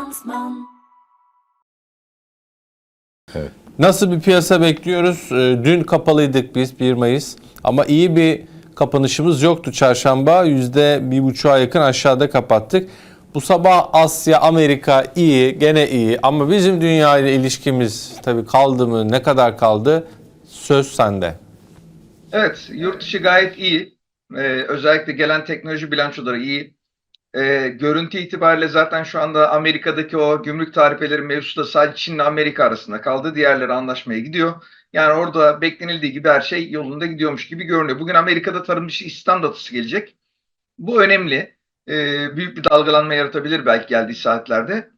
Finansman. Nasıl bir piyasa bekliyoruz? Ee, Dün kapalıydık biz 1 Mayıs ama iyi bir kapanışımız yoktu çarşamba. %1,5'a yakın aşağıda kapattık. Bu sabah Asya, Amerika iyi, gene iyi ama bizim dünya ile ilişkimiz tabii kaldı mı, ne kadar kaldı? Söz sende. Evet, yurt dışı gayet iyi. Ee, özellikle gelen teknoloji bilançoları iyi. Ee, görüntü itibariyle zaten şu anda Amerika'daki o gümrük tarifeleri mevzusu da sadece Çin ile Amerika arasında kaldı. Diğerleri anlaşmaya gidiyor. Yani orada beklenildiği gibi her şey yolunda gidiyormuş gibi görünüyor. Bugün Amerika'da tarım dışı istihdam gelecek. Bu önemli. Ee, büyük bir dalgalanma yaratabilir belki geldiği saatlerde.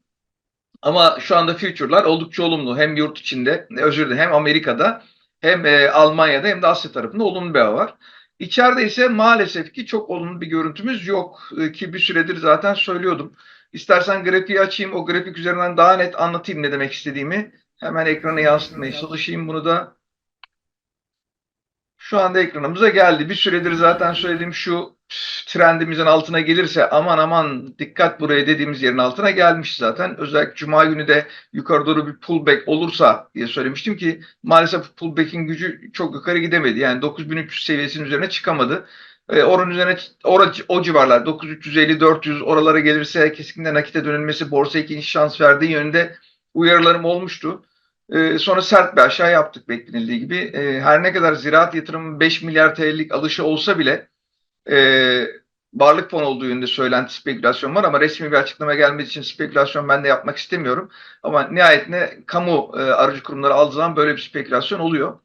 Ama şu anda future'lar oldukça olumlu. Hem yurt içinde, özür dilerim hem Amerika'da hem e, Almanya'da hem de Asya tarafında olumlu bir hava var. İçeride ise maalesef ki çok olumlu bir görüntümüz yok E, ki bir süredir zaten söylüyordum. İstersen grafiği açayım, o grafik üzerinden daha net anlatayım ne demek istediğimi. Hemen ekrana yansıtmaya çalışayım bunu da. Şu anda ekranımıza geldi. Bir süredir zaten söylediğim şu trendimizin altına gelirse aman aman dikkat buraya dediğimiz yerin altına gelmiş zaten. Özellikle Cuma günü de yukarı doğru bir pullback olursa diye söylemiştim ki maalesef pullback'in gücü çok yukarı gidemedi. Yani 9300 seviyesinin üzerine çıkamadı. E, oranın üzerine ora, o civarlar 9350-400 oralara gelirse kesinlikle nakite dönülmesi borsa ikinci şans verdiği yönünde uyarılarım olmuştu. E, sonra sert bir aşağı yaptık beklenildiği gibi. E, her ne kadar ziraat yatırımı 5 milyar TL'lik alışı olsa bile e, varlık fonu olduğu yönünde söylenti spekülasyon var ama resmi bir açıklama gelmediği için spekülasyon ben de yapmak istemiyorum. Ama nihayetinde kamu e, aracı kurumları aldığı zaman böyle bir spekülasyon oluyor.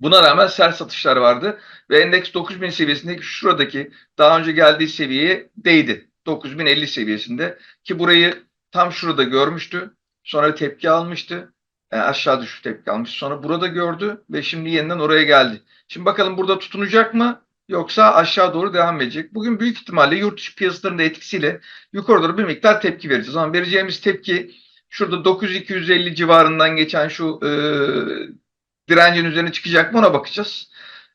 Buna rağmen sert satışlar vardı ve endeks 9000 seviyesindeki şuradaki daha önce geldiği seviyeye değdi. 9050 seviyesinde ki burayı tam şurada görmüştü. Sonra tepki almıştı. Yani aşağı düşüş tepki almış. Sonra burada gördü ve şimdi yeniden oraya geldi. Şimdi bakalım burada tutunacak mı? Yoksa aşağı doğru devam edecek. Bugün büyük ihtimalle yurt dışı piyasalarının etkisiyle yukarı doğru bir miktar tepki vereceğiz. Ama vereceğimiz tepki şurada 900-250 civarından geçen şu e, direncin üzerine çıkacak mı ona bakacağız.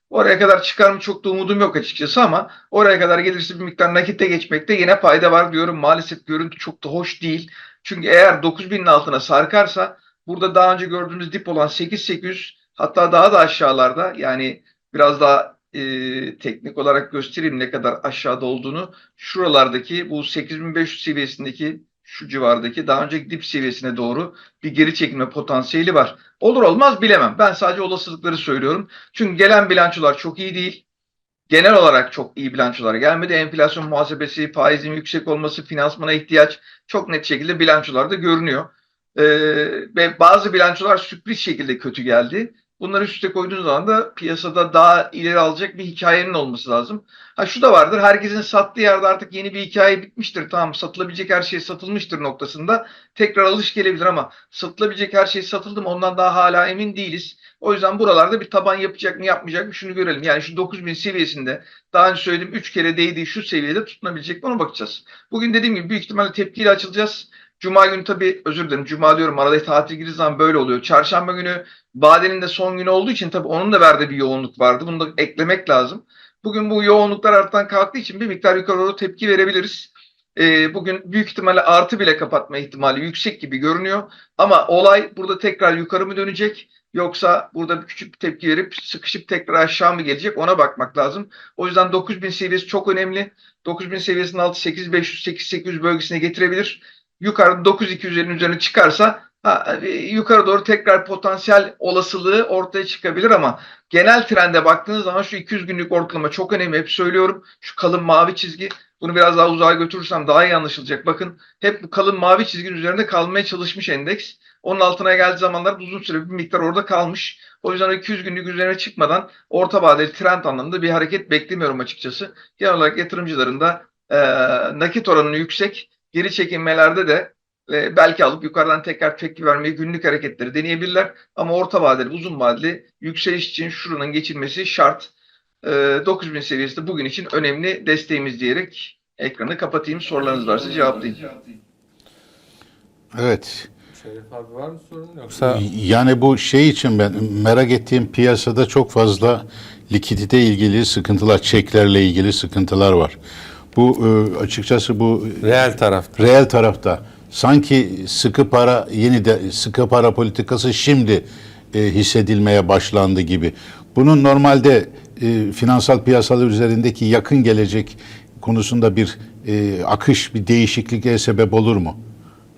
Oraya kadar çıkar mı çok da umudum yok açıkçası ama oraya kadar gelirse bir miktar nakitte geçmekte yine fayda var diyorum. Maalesef görüntü çok da hoş değil. Çünkü eğer 9000'in altına sarkarsa burada daha önce gördüğümüz dip olan 8800 hatta daha da aşağılarda yani biraz daha e, teknik olarak göstereyim ne kadar aşağıda olduğunu. Şuralardaki bu 8500 seviyesindeki şu civardaki daha önceki dip seviyesine doğru bir geri çekilme potansiyeli var. Olur olmaz bilemem. Ben sadece olasılıkları söylüyorum. Çünkü gelen bilançolar çok iyi değil. Genel olarak çok iyi bilançolar gelmedi. Enflasyon muhasebesi, faizin yüksek olması, finansmana ihtiyaç çok net şekilde bilançolarda görünüyor. Ee, ve bazı bilançolar sürpriz şekilde kötü geldi. Bunları üst üste koyduğunuz zaman da piyasada daha ileri alacak bir hikayenin olması lazım. Ha şu da vardır. Herkesin sattığı yerde artık yeni bir hikaye bitmiştir. Tamam satılabilecek her şey satılmıştır noktasında. Tekrar alış gelebilir ama satılabilecek her şey satıldı mı ondan daha hala emin değiliz. O yüzden buralarda bir taban yapacak mı yapmayacak mı şunu görelim. Yani şu 9000 seviyesinde daha önce söylediğim 3 kere değdiği şu seviyede tutunabilecek mi ona bakacağız. Bugün dediğim gibi büyük ihtimalle tepkiyle açılacağız. Cuma günü tabii özür dilerim. Cuma diyorum arada tatil girdiği zaman böyle oluyor. Çarşamba günü vadenin de son günü olduğu için tabii onun da verdiği bir yoğunluk vardı. Bunu da eklemek lazım. Bugün bu yoğunluklar arttan kalktığı için bir miktar yukarı doğru tepki verebiliriz. Ee, bugün büyük ihtimalle artı bile kapatma ihtimali yüksek gibi görünüyor. Ama olay burada tekrar yukarı mı dönecek? Yoksa burada bir küçük bir tepki verip sıkışıp tekrar aşağı mı gelecek ona bakmak lazım. O yüzden 9000 seviyesi çok önemli. 9000 seviyesinin altı 8500 8800 bölgesine getirebilir. Yukarıda 9200'lerin üzerine çıkarsa ha, e, yukarı doğru tekrar potansiyel olasılığı ortaya çıkabilir ama genel trende baktığınız zaman şu 200 günlük ortalama çok önemli. Hep söylüyorum şu kalın mavi çizgi bunu biraz daha uzağa götürürsem daha iyi anlaşılacak. Bakın hep bu kalın mavi çizginin üzerinde kalmaya çalışmış endeks. Onun altına geldiği zamanlar uzun süre bir miktar orada kalmış. O yüzden o 200 günlük üzerine çıkmadan orta vadeli trend anlamında bir hareket beklemiyorum açıkçası. Genel olarak yatırımcıların da e, nakit oranı yüksek. Geri çekilmelerde de e, belki alıp yukarıdan tekrar tepki vermeyi günlük hareketleri deneyebilirler. Ama orta vadeli, uzun vadeli yükseliş için şuranın geçilmesi şart. E, 9000 seviyesi de bugün için önemli desteğimiz diyerek ekranı kapatayım. Sorularınız varsa cevaplayayım. Evet. Şeref abi var mı sorun yoksa? Yani bu şey için ben merak ettiğim piyasada çok fazla likidite ilgili sıkıntılar, çeklerle ilgili sıkıntılar var. Bu e, açıkçası bu Reel tarafta. reel tarafta sanki sıkı para yeni de sıkı para politikası şimdi e, hissedilmeye başlandı gibi. Bunun normalde e, finansal piyasalar üzerindeki yakın gelecek konusunda bir e, akış, bir değişikliğe sebep olur mu?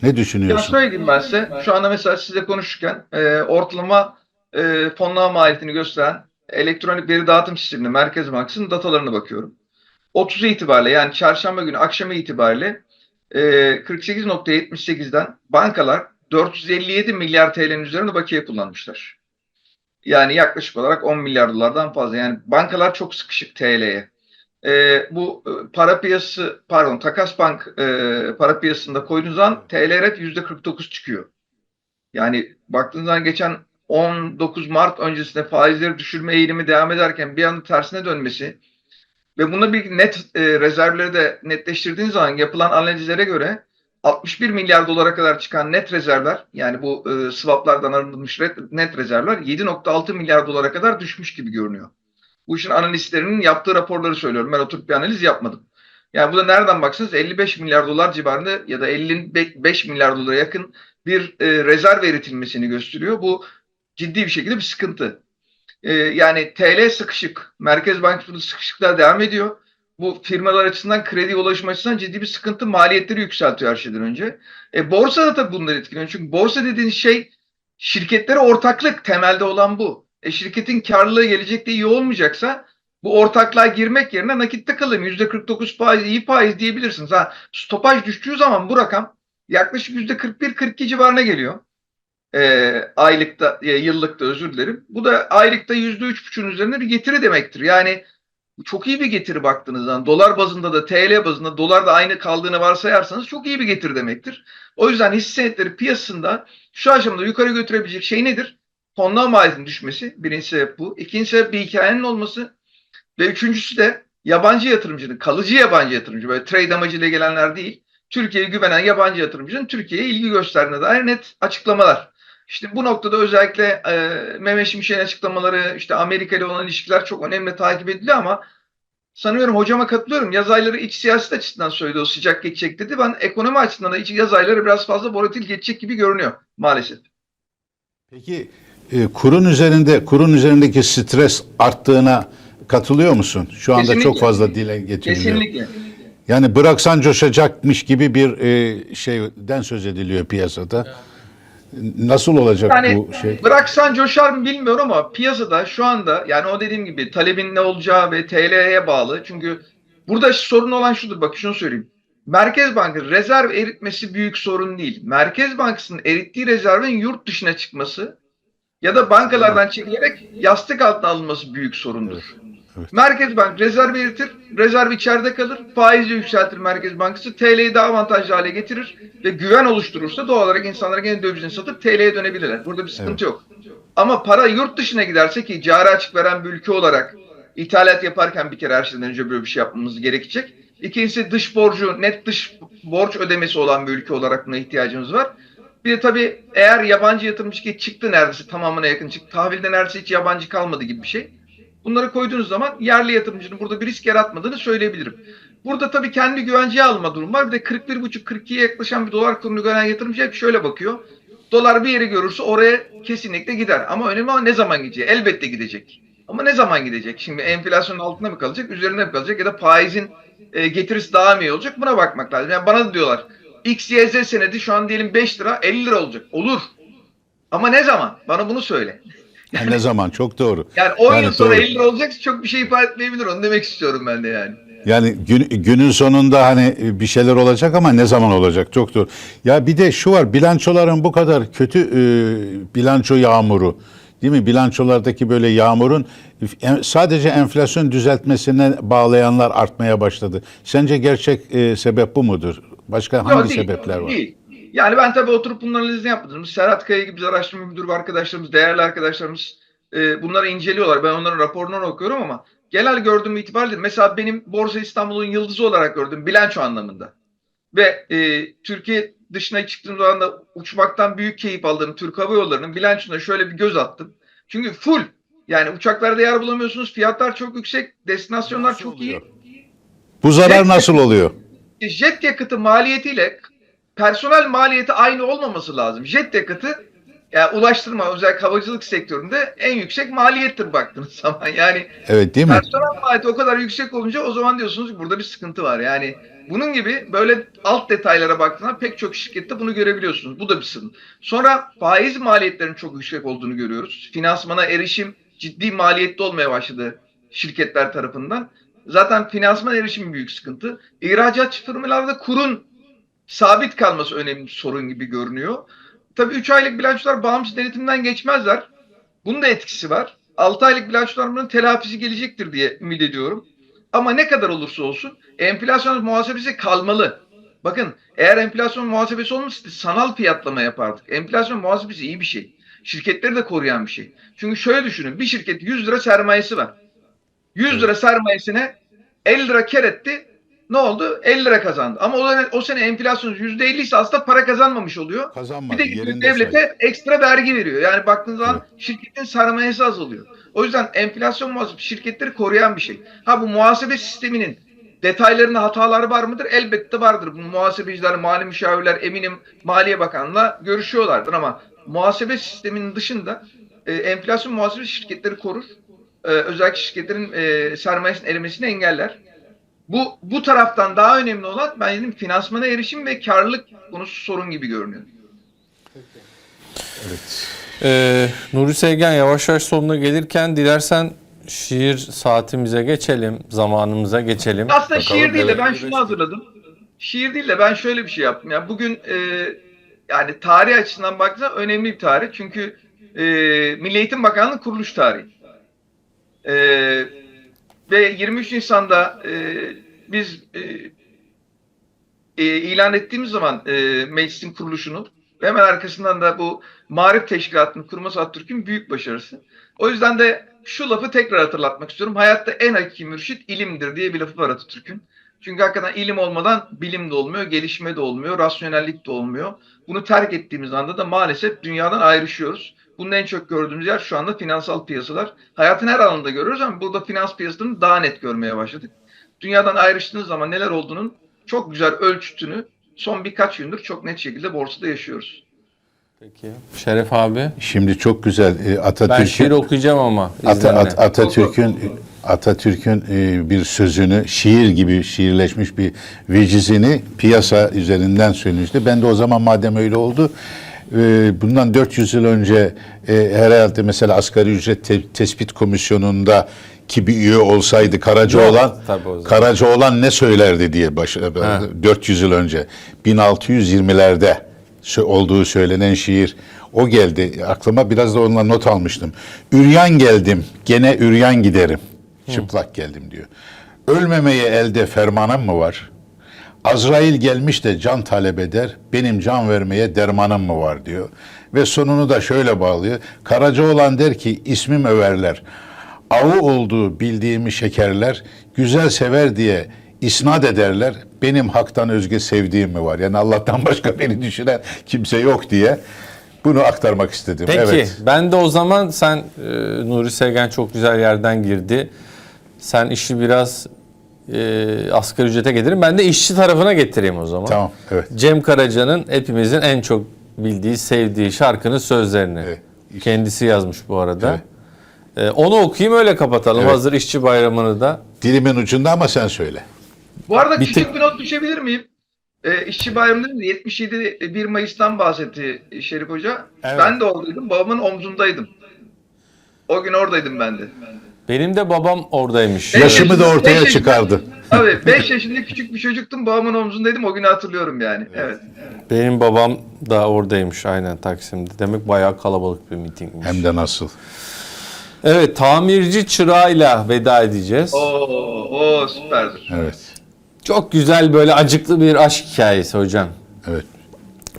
Ne Ya düşünüyorsun? şöyle diyeyim ben size. Şu anda mesela sizle konuşurken e, ortalama e, fonlama maliyetini gösteren elektronik veri dağıtım sisteminde Merkez Bankası'nın datalarına bakıyorum. 30 itibariyle yani çarşamba günü akşamı itibariyle e, 48.78'den bankalar 457 milyar TL'nin üzerinde bakiye kullanmışlar. Yani yaklaşık olarak 10 milyar dolardan fazla. Yani bankalar çok sıkışık TL'ye. E, bu e, para piyasası pardon takas bank e, para piyasasında koyduğunuz zaman TL rate %49 çıkıyor. Yani baktığınız zaman geçen 19 Mart öncesinde faizleri düşürme eğilimi devam ederken bir anda tersine dönmesi ve buna bir net e, rezervleri de netleştirdiğiniz zaman yapılan analizlere göre 61 milyar dolara kadar çıkan net rezervler yani bu e, swaplardan arındırılmış net rezervler 7.6 milyar dolara kadar düşmüş gibi görünüyor. Bu işin analistlerinin yaptığı raporları söylüyorum. Ben oturup bir analiz yapmadım. Yani bu da nereden baksanız 55 milyar dolar civarında ya da 55 milyar dolara yakın bir e, rezerv eritilmesini gösteriyor. Bu ciddi bir şekilde bir sıkıntı. E, yani TL sıkışık. Merkez Bankası sıkışıklar devam ediyor. Bu firmalar açısından krediye ulaşma açısından ciddi bir sıkıntı. Maliyetleri yükseltiyor her şeyden önce. E, borsa da tabii bunları etkiliyor. Çünkü borsa dediğiniz şey şirketlere ortaklık temelde olan bu. E, şirketin karlılığı gelecekte iyi olmayacaksa bu ortaklığa girmek yerine nakitte kalayım. %49 faiz iyi faiz diyebilirsiniz. Ha, stopaj düştüğü zaman bu rakam yaklaşık %41-42 civarına geliyor. E, aylıkta, e, yıllıkta özür dilerim. Bu da aylıkta %3,5'un üzerinde bir getiri demektir. Yani çok iyi bir getiri baktığınız zaman dolar bazında da TL bazında dolar da aynı kaldığını varsayarsanız çok iyi bir getiri demektir. O yüzden hisse senetleri piyasasında şu aşamada yukarı götürebilecek şey nedir? Fonlama maliyetinin düşmesi. Birinci sebep bu. İkinci sebep bir hikayenin olması. Ve üçüncüsü de yabancı yatırımcının, kalıcı yabancı yatırımcı, böyle trade amacıyla gelenler değil, Türkiye'ye güvenen yabancı yatırımcının Türkiye'ye ilgi gösterdiğine dair net açıklamalar. İşte bu noktada özellikle e, Mehmet Şimşek'in açıklamaları, işte Amerika ile olan ilişkiler çok önemli takip ediliyor ama sanıyorum hocama katılıyorum. Yaz ayları iç siyaset açısından söyledi o sıcak geçecek dedi. Ben ekonomi açısından da iç yaz ayları biraz fazla volatil geçecek gibi görünüyor maalesef. Peki e, kurun üzerinde kurun üzerindeki stres arttığına katılıyor musun? Şu anda Kesinlikle. çok fazla dile getiriliyor. Kesinlikle. Yani bıraksan coşacakmış gibi bir e, şeyden söz ediliyor piyasada. Nasıl olacak Yani bu şey? bıraksan coşar mı bilmiyorum ama piyasada şu anda yani o dediğim gibi talebin ne olacağı ve TL'ye bağlı. Çünkü burada sorun olan şudur bak şunu söyleyeyim. Merkez Bankası rezerv eritmesi büyük sorun değil. Merkez Bankası'nın erittiği rezervin yurt dışına çıkması ya da bankalardan çekilerek yastık altına alınması büyük sorundur. Evet. Merkez Bank rezerv eritir, rezerv içeride kalır, faizi yükseltir Merkez Bankası, TL'yi daha avantajlı hale getirir ve güven oluşturursa doğal olarak insanlar gene dövizini satıp TL'ye dönebilirler. Burada bir sıkıntı yok. Ama para yurt dışına giderse ki cari açık veren bir ülke olarak ithalat yaparken bir kere her şeyden önce böyle bir şey yapmamız gerekecek. İkincisi dış borcu, net dış borç ödemesi olan bir ülke olarak buna ihtiyacımız var. Bir de tabii eğer yabancı yatırımcı ki çıktı neredeyse tamamına yakın çıktı. Tahvilde neredeyse hiç yabancı kalmadı gibi bir şey. Bunları koyduğunuz zaman yerli yatırımcının burada bir risk yaratmadığını söyleyebilirim. Burada tabii kendi güvenceye alma durum var. Bir de 41,5-42'ye yaklaşan bir dolar kurunu gören yatırımcı hep şöyle bakıyor. Dolar bir yeri görürse oraya kesinlikle gider. Ama önemli olan ne zaman gidecek? Elbette gidecek. Ama ne zaman gidecek? Şimdi enflasyonun altında mı kalacak, üzerinde mi kalacak ya da faizin e, getirisi daha mı iyi olacak? Buna bakmak lazım. Yani bana da diyorlar X, Y, Z senedi şu an diyelim 5 lira 50 lira olacak. Olur. Ama ne zaman? Bana bunu söyle. Ha, ne zaman? Çok doğru. Yani 10 Yani yıl sonra doğru. 50 lira olacaksa çok bir şey ifade etmeyebilir. Onu demek istiyorum ben de yani. Yani gün, günün sonunda hani bir şeyler olacak ama ne zaman olacak? Çok doğru. Ya bir de şu var bilançoların bu kadar kötü e, bilanço yağmuru değil mi? Bilançolardaki böyle yağmurun sadece enflasyon düzeltmesine bağlayanlar artmaya başladı. Sence gerçek e, sebep bu mudur? Başka hangi Yok, değil, sebepler var? Değil. Yani ben tabii oturup bunların analizini yapmadım. Serhat Kaya gibi biz araştırma müdürü arkadaşlarımız, değerli arkadaşlarımız e, bunları inceliyorlar. Ben onların raporlarını okuyorum ama genel gördüğüm itibariyle mesela benim Borsa İstanbul'un yıldızı olarak gördüğüm bilanço anlamında. Ve e, Türkiye dışına çıktığım zaman da uçmaktan büyük keyif aldığım Türk Hava Yolları'nın bilançosuna şöyle bir göz attım. Çünkü full yani uçaklarda yer bulamıyorsunuz. Fiyatlar çok yüksek. Destinasyonlar Nasıl çok oluyor? iyi. Bu zarar Jet- nasıl oluyor? jet yakıtı maliyetiyle personel maliyeti aynı olmaması lazım. Jet yakıtı yani ulaştırma özellikle havacılık sektöründe en yüksek maliyettir baktığınız zaman. Yani Evet değil mi? personel maliyeti o kadar yüksek olunca o zaman diyorsunuz ki burada bir sıkıntı var. Yani bunun gibi böyle alt detaylara baktığında pek çok şirkette bunu görebiliyorsunuz. Bu da bir sıkıntı. Sonra faiz maliyetlerinin çok yüksek olduğunu görüyoruz. Finansmana erişim ciddi maliyetli olmaya başladı şirketler tarafından. Zaten finansman erişimi büyük sıkıntı. İhracatçı firmalarda kurun sabit kalması önemli sorun gibi görünüyor. Tabii 3 aylık bilançolar bağımsız denetimden geçmezler. Bunun da etkisi var. 6 aylık bilançoların telafisi gelecektir diye ümit ediyorum. Ama ne kadar olursa olsun enflasyon muhasebesi kalmalı. Bakın eğer enflasyon muhasebesi olmasaydı sanal fiyatlama yapardık. Enflasyon muhasebesi iyi bir şey. Şirketleri de koruyan bir şey. Çünkü şöyle düşünün bir şirket 100 lira sermayesi var. 100 lira sermayesine 50 lira kar etti. Ne oldu? 50 lira kazandı. Ama o, o sene enflasyon %50 ise aslında para kazanmamış oluyor. Kazanmadı. Bir de devlete say. ekstra vergi veriyor. Yani baktığınız zaman şirketin sermayesi azalıyor. O yüzden enflasyon muhasebesi şirketleri koruyan bir şey. Ha bu muhasebe sisteminin detaylarında hataları var mıdır? Elbette vardır. Bu muhasebeciler, mali müşavirler eminim Maliye Bakanı'la görüşüyorlardır ama muhasebe sisteminin dışında e, enflasyon muhasebesi şirketleri korur. E, özellikle şirketlerin e, sermayesinin erimesini engeller. Bu bu taraftan daha önemli olan ben dedim finansmana erişim ve karlılık konusu sorun gibi görünüyor. Ee, Nuri Sevgen yavaş yavaş sonuna gelirken dilersen şiir saatimize geçelim, zamanımıza geçelim. Aslında Bakalım, şiir değil de evet. ben şunu hazırladım. Şiir değil de ben şöyle bir şey yaptım. Ya bugün e, yani tarih açısından baktığında önemli bir tarih. Çünkü e, Milli Eğitim Bakanlığı kuruluş tarihi. E, ve 23 Nisan'da e, biz e, e, ilan ettiğimiz zaman e, meclisin kuruluşunu hemen arkasından da bu Marif Teşkilatı'nın kurması Atatürk'ün büyük başarısı. O yüzden de şu lafı tekrar hatırlatmak istiyorum. Hayatta en hakiki mürşit ilimdir diye bir lafı var Atatürk'ün. Çünkü hakikaten ilim olmadan bilim de olmuyor, gelişme de olmuyor, rasyonellik de olmuyor. Bunu terk ettiğimiz anda da maalesef dünyadan ayrışıyoruz. Bunun en çok gördüğümüz yer şu anda finansal piyasalar. Hayatın her alanında görüyoruz ama burada finans piyasalarını daha net görmeye başladık. Dünyadan ayrıştığınız zaman neler olduğunun çok güzel ölçütünü son birkaç gündür çok net şekilde borsada yaşıyoruz. Peki. Şeref abi. Şimdi çok güzel e, Ben Atatürk'ün şiir okuyacağım ama. İzninle. At- Atatürk'ün Atatürk'ün e, bir sözünü şiir gibi şiirleşmiş bir vecizini piyasa üzerinden söylemişti. Ben de o zaman madem öyle oldu e, bundan 400 yıl önce herhalde mesela asgari ücret te- tespit komisyonunda ki bir üye olsaydı Karacaoğlan. Karacaoğlan ne söylerdi diye baş, 400 yıl önce 1620'lerde sö- olduğu söylenen şiir o geldi aklıma biraz da onunla not almıştım. Üryan geldim gene üryan giderim. Çıplak geldim diyor. Ölmemeye elde fermanım mı var? Azrail gelmiş de can talep eder. Benim can vermeye dermanım mı var diyor. Ve sonunu da şöyle bağlıyor. Karacaoğlan der ki ismim överler. Avı olduğu bildiğimi şekerler. Güzel sever diye isnat ederler. Benim haktan özge sevdiğim mi var? Yani Allah'tan başka beni düşünen kimse yok diye bunu aktarmak istedim. Peki Evet. ben de o zaman sen e, Nuri Sevgen çok güzel yerden girdi. Sen işi biraz e, asgari ücrete getirin. Ben de işçi tarafına getireyim o zaman. Tamam. Evet. Cem Karaca'nın hepimizin en çok bildiği, sevdiği şarkının sözlerini. Evet. Kendisi yazmış bu arada. Evet. E, onu okuyayım öyle kapatalım. Evet. Hazır işçi bayramını da. Dilimin ucunda ama sen söyle. Bu arada Bir küçük bir not düşebilir miyim? Ee, işçi bayramı dedim de 77 1 Mayıs'tan bahsetti Şerif Hoca. Evet. Ben de oradaydım. Babamın omzundaydım. O gün oradaydım ben de. Benim de babam oradaymış. Evet. Yaşımı da ortaya Beş yaşında- çıkardı. Abi 5 yaşında küçük bir çocuktum. Babamın omzundaydım. O günü hatırlıyorum yani. Evet. Benim babam da oradaymış aynen Taksim'de. Demek bayağı kalabalık bir mitingmiş. Hem de nasıl. Evet tamirci çırağıyla veda edeceğiz. Oo, o süperdir. Evet. Çok güzel böyle acıklı bir aşk hikayesi hocam. Evet.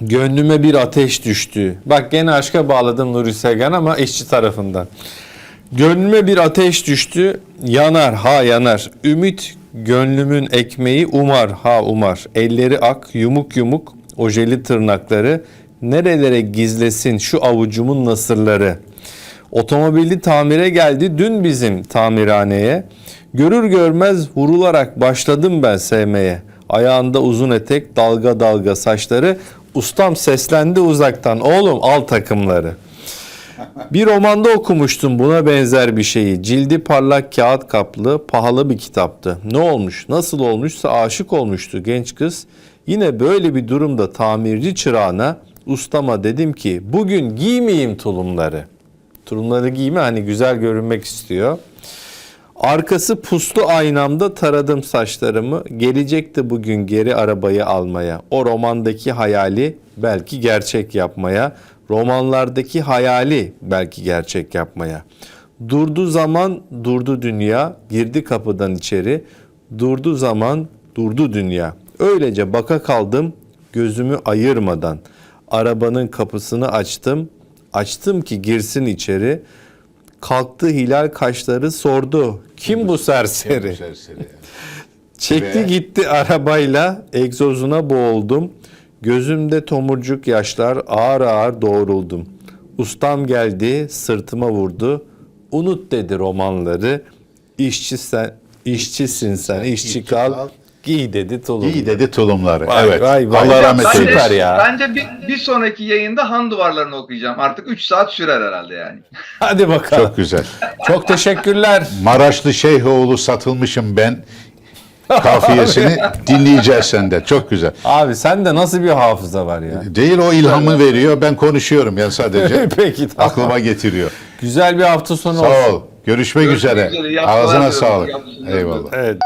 Gönlüme bir ateş düştü. Bak gene aşka bağladım Nuri Sevgen ama işçi tarafından. Gönlüme bir ateş düştü. Yanar ha yanar. Ümit gönlümün ekmeği umar ha umar. Elleri ak yumuk yumuk ojeli tırnakları. Nerelere gizlesin şu avucumun nasırları. Otomobili tamire geldi dün bizim tamirhaneye. Görür görmez vurularak başladım ben sevmeye. Ayağında uzun etek, dalga dalga saçları. Ustam seslendi uzaktan. Oğlum al takımları. Bir romanda okumuştum buna benzer bir şeyi. Cildi parlak kağıt kaplı, pahalı bir kitaptı. Ne olmuş, nasıl olmuşsa aşık olmuştu genç kız. Yine böyle bir durumda tamirci çırağına, ustama dedim ki bugün giymeyeyim tulumları. Tulumları giyme hani güzel görünmek istiyor. Arkası puslu aynamda taradım saçlarımı. Gelecekti bugün geri arabayı almaya. O romandaki hayali belki gerçek yapmaya. Romanlardaki hayali belki gerçek yapmaya. Durdu zaman durdu dünya. Girdi kapıdan içeri. Durdu zaman durdu dünya. Öylece baka kaldım gözümü ayırmadan. Arabanın kapısını açtım. Açtım ki girsin içeri. Kalktı hilal kaşları sordu. Kim bu serseri? Çekti Ve- gitti arabayla egzozuna boğuldum. Gözümde tomurcuk yaşlar ağır ağır doğruldum. Ustam geldi sırtıma vurdu. Unut dedi romanları. İşçi sen, işçisin sen, işçi kal. Giy dedi tulum. İyi dedi tulumları. Vay, evet. vay, vay. Allah rahmet Bence- Süper eylesin. ya. Bence bir, bir sonraki yayında Han duvarlarını okuyacağım. Artık 3 saat sürer herhalde yani. Hadi bakalım. Çok güzel. Çok teşekkürler. Maraşlı Şeyhoğlu satılmışım ben kafiyesini dinleyeceğiz senden. Çok güzel. Abi sende nasıl bir hafıza var ya? Değil o ilhamı veriyor. Ben konuşuyorum ya sadece. Peki tamam. Aklıma getiriyor. Güzel bir hafta sonu olsun. Sağ ol. Görüşmek Görüşmek üzere. üzere. Ağzına sağlık. Eyvallah. Evet.